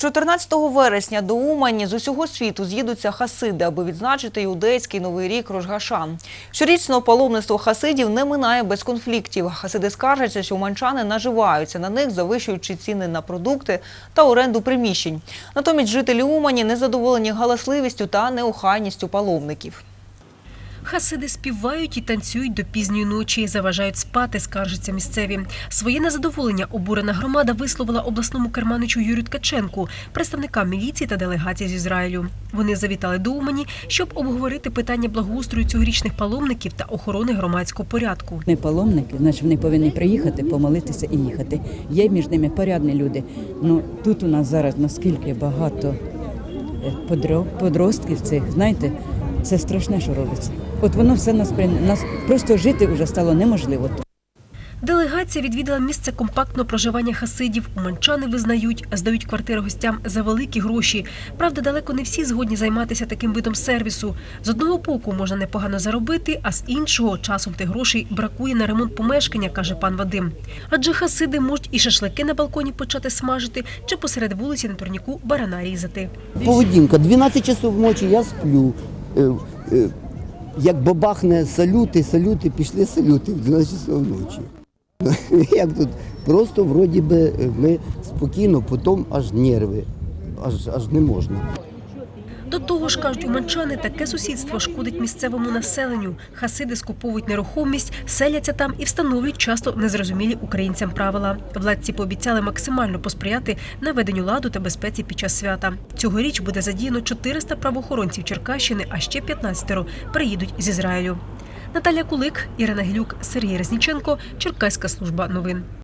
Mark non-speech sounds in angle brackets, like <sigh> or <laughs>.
14 вересня до Умані з усього світу з'їдуться хасиди, аби відзначити іудейський новий рік Рожгашан. Щорічно паломництво хасидів не минає без конфліктів. Хасиди скаржаться, що уманчани наживаються на них, завищуючи ціни на продукти та оренду приміщень. Натомість жителі Умані незадоволені галасливістю та неохайністю паломників. Хасиди співають і танцюють до пізньої ночі, заважають спати, скаржаться місцеві. Своє незадоволення обурена громада висловила обласному керманичу Юрію Ткаченку, представникам міліції та делегації з Ізраїлю. Вони завітали до Умані, щоб обговорити питання благоустрою цьогорічних паломників та охорони громадського порядку. Вони паломники, значить вони повинні приїхати, помолитися і їхати. Є між ними порядні люди. Ну тут у нас зараз наскільки багато е, подростків цих, знаєте, це страшне, що робиться. От воно все нас при- нас просто жити вже стало неможливо. Делегація відвідала місце компактного проживання хасидів. Уманчани визнають, здають квартири гостям за великі гроші. Правда, далеко не всі згодні займатися таким видом сервісу. З одного боку можна непогано заробити, а з іншого часом тих грошей бракує на ремонт помешкання, каже пан Вадим. Адже хасиди можуть і шашлики на балконі почати смажити, чи посеред вулиці на турніку барана різати. Поведінка. 12 часов ночі я сплю. Е, е, Як бабахне салюти, салюти, пішли салюти в 12 часов ночі. <laughs> Як тут? Просто вроді би ми спокійно, потім аж нерви, аж, аж не можна. До того ж, кажуть уманчани, таке сусідство шкодить місцевому населенню. Хасиди скуповують нерухомість, селяться там і встановлюють часто незрозумілі українцям правила. Владці пообіцяли максимально посприяти наведенню ладу та безпеці під час свята. Цьогоріч буде задіяно 400 правоохоронців Черкащини, а ще 15 приїдуть з Ізраїлю. Наталя Кулик, Ірина Гілюк, Сергій Резніченко, Черкаська служба новин.